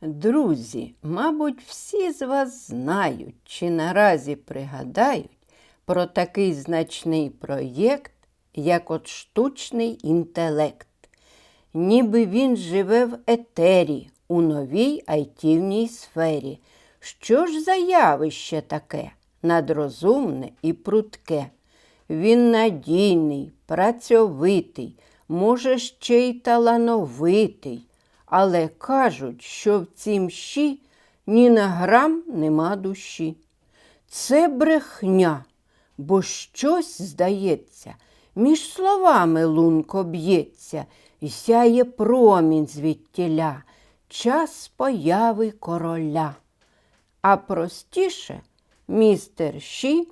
Друзі, мабуть, всі з вас знають чи наразі пригадають про такий значний проєкт, як от штучний інтелект. Ніби він живе в етері у новій айтівній сфері. Що ж за явище таке надрозумне і прудке? Він надійний, працьовитий, може, ще й талановитий, але кажуть, що в цім щі ні на грам нема душі. Це брехня, бо щось, здається, між словами лунко б'ється, і сяє промінь звідтіля, час появи короля. А простіше містер Ші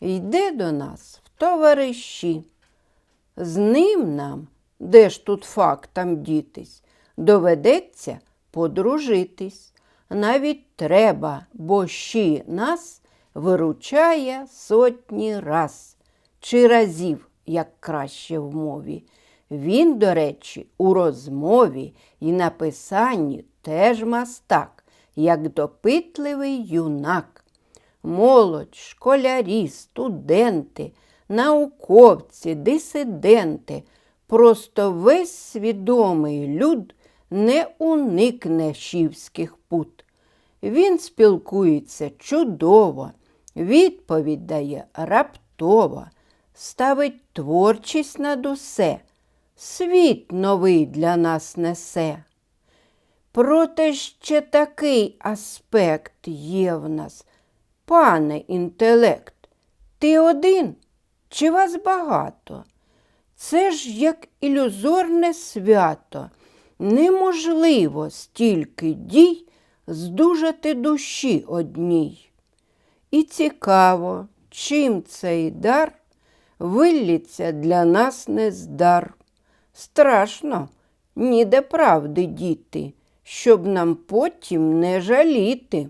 йде до нас в товариші. З ним нам, де ж тут фактам дітись, доведеться подружитись. Навіть треба, бо щі нас виручає сотні раз чи разів, як краще в мові. Він, до речі, у розмові і написанні теж мастак, як допитливий юнак. Молодь, школярі, студенти, науковці, дисиденти, просто весь свідомий люд не уникне шівських пут. Він спілкується чудово, відповідь дає раптово, ставить творчість над усе, світ новий для нас несе. Проте ще такий аспект є в нас, пане інтелект, ти один чи вас багато? Це ж як ілюзорне свято. Неможливо стільки дій здужати душі одній. І цікаво, чим цей дар виллється для нас нездар. Страшно, ніде правди діти, щоб нам потім не жаліти.